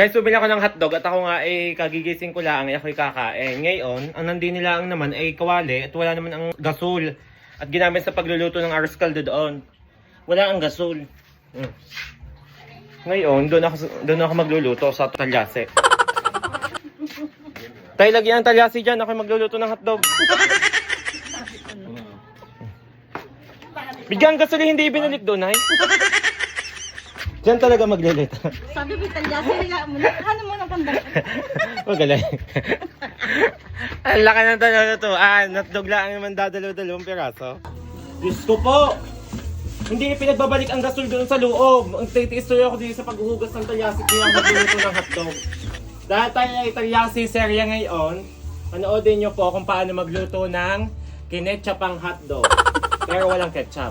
Guys, bumili ako ng hotdog at ako nga ay kagigising ko lang ay ako'y kakain. Ngayon, ang nandini lang naman ay kawali at wala naman ang gasol. At ginamit sa pagluluto ng aros caldo doon. Wala ang gasol. Hmm. Ngayon, doon ako, doon ako magluluto sa talyase. Tayo lagyan ng talyasi dyan, ako'y magluluto ng hotdog. Bigyan gasol hindi ibinalik doon, ay. Diyan talaga maglilito. Sabi ko, talyasi, higa mo na. Ano mo na kanda? Magaling. Ang laki ng dalawa to. Ah, hotdog lang naman dadalaw-dalawang piraso. Diyos ko po! Hindi pinagbabalik ang gasol doon sa loob. Ang titiis tuloy ako dito sa paghuhugas ng talyasi kaya ang magluluto ng hotdog. Dahil tayo ay talyasi serya ngayon, panoodin niyo po kung paano magluto ng kinetchupang hotdog. Pero walang ketchup.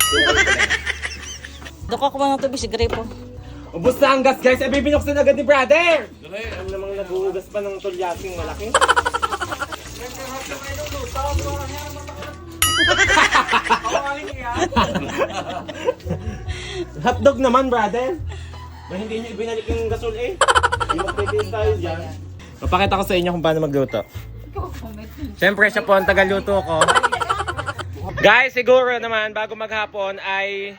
Doko ko man ito, si Grepo. Ubus na ang gas guys, ay binuksan agad ni brother! Ang namang naghuhugas pa ng tulyasing malaki. Hotdog naman brother! Ba hindi nyo ibinalik yung gasol eh? Hindi magtitiis tayo dyan. Papakita ko sa inyo kung paano magluto. Siyempre siya po ang tagaluto ko. Guys, siguro naman bago maghapon ay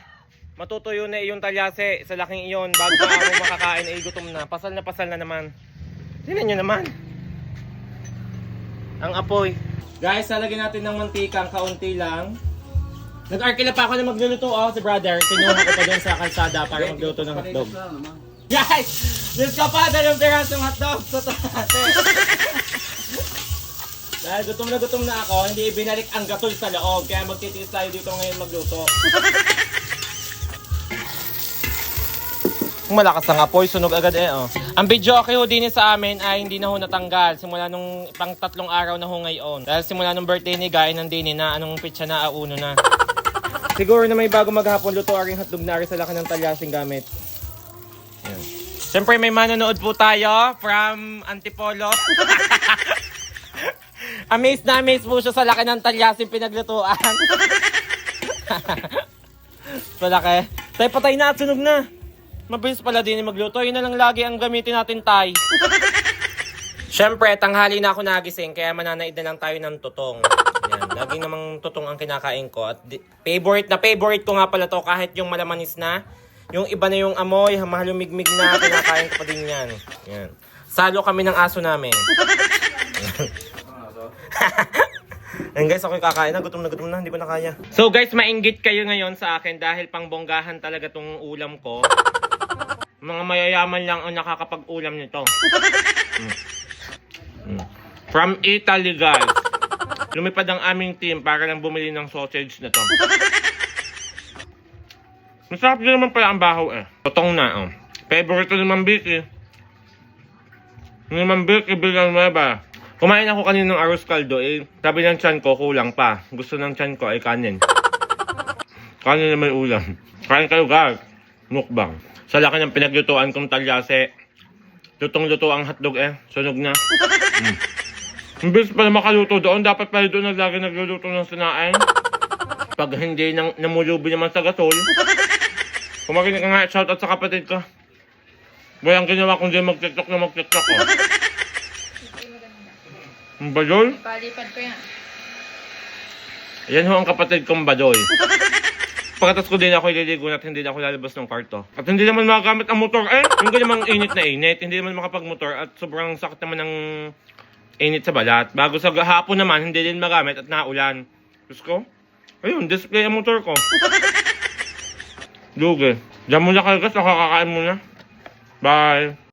matutuyo na yung talyase sa laking iyon bago pa ako makakain ay gutom na. Pasal na pasal na naman. Tingnan nyo naman. Ang apoy. Guys, lalagyan natin ng mantika, kaunti lang. Nag-arkila pa ako na magluluto oh, si brother. Kinuha ko pa doon sa kalsada para magluto ng hotdog. Guys! Diyos ka pa, dalawang pirasong hotdog sa taate. Dahil gutom na gutom na ako, hindi ibinalik ang gasol sa loob. Kaya magtitiis tayo dito ngayon magluto. Kung malakas ang apoy, sunog agad eh oh. Ang video okay ho din sa amin ay hindi na ho natanggal. Simula nung pang tatlong araw na ho ngayon. Dahil simula nung birthday ni Guy, nandini na anong pitsa na auno na. Siguro na may bago maghapon luto aring hotdog na sa laki ng talyasing gamit. Yan. Siyempre may manonood po tayo from Antipolo. Amazed na amazed po siya sa laki ng talyasing pinaglutuan. sa laki. Tay, patay na at sunog na. Mabilis pala din magluto. Yun na lang lagi ang gamitin natin, tay. Siyempre, tanghali na ako nagising, kaya mananaid na lang tayo ng tutong. Yan, laging namang tutong ang kinakain ko. At favorite na favorite ko nga pala to, kahit yung malamanis na. Yung iba na yung amoy, mahalumigmig na, kinakain ko pa din yan. Yan. Salo kami ng aso namin. Ayun guys, ako yung kakain na. Gutom na gutom na, hindi ko na kaya. So guys, mainggit kayo ngayon sa akin dahil pangbonggahan talaga tong ulam ko. Mga mayayaman lang ang nakakapag-ulam nito. Mm. Mm. From Italy guys. Lumipad ang aming team para lang bumili ng sausage na to. Masarap din naman pala ang bahaw eh. Totong na oh. Favorite ko naman Vicky. Naman Vicky Villanueva. Kumain ako kanina ng arroz caldo eh. Sabi ng chan ko, kulang pa. Gusto ng chan ko ay kanin. kanin na may ulam. Kain kayo guys. Mukbang. Sa laki ng pinaglutuan kong talyase. Lutong-luto ang hotdog eh. Sunog na. Mm. Imbis pala makaluto doon, dapat pala doon naglagi nagluluto ng sinain. Pag hindi nang, namulubi naman sa gasol. Kung makinig ka nga, shoutout sa kapatid ko. Walang ginawa kundi mag-tiktok na mag-tiktok oh. Ang badoy? Palipad ko yan. Yan ho ang kapatid kong badoy. Pagkatas ko din ako ililigo at hindi na ako lalabas ng kwarto. At hindi naman magagamit ang motor eh. Yung namang init na init, hindi naman makapag-motor at sobrang sakit naman ng init sa balat. Bago sa hapon naman, hindi din magamit at naulan. Diyos ko, ayun, display ang motor ko. Lugi. Diyan muna kayo guys, nakakakain muna. Bye.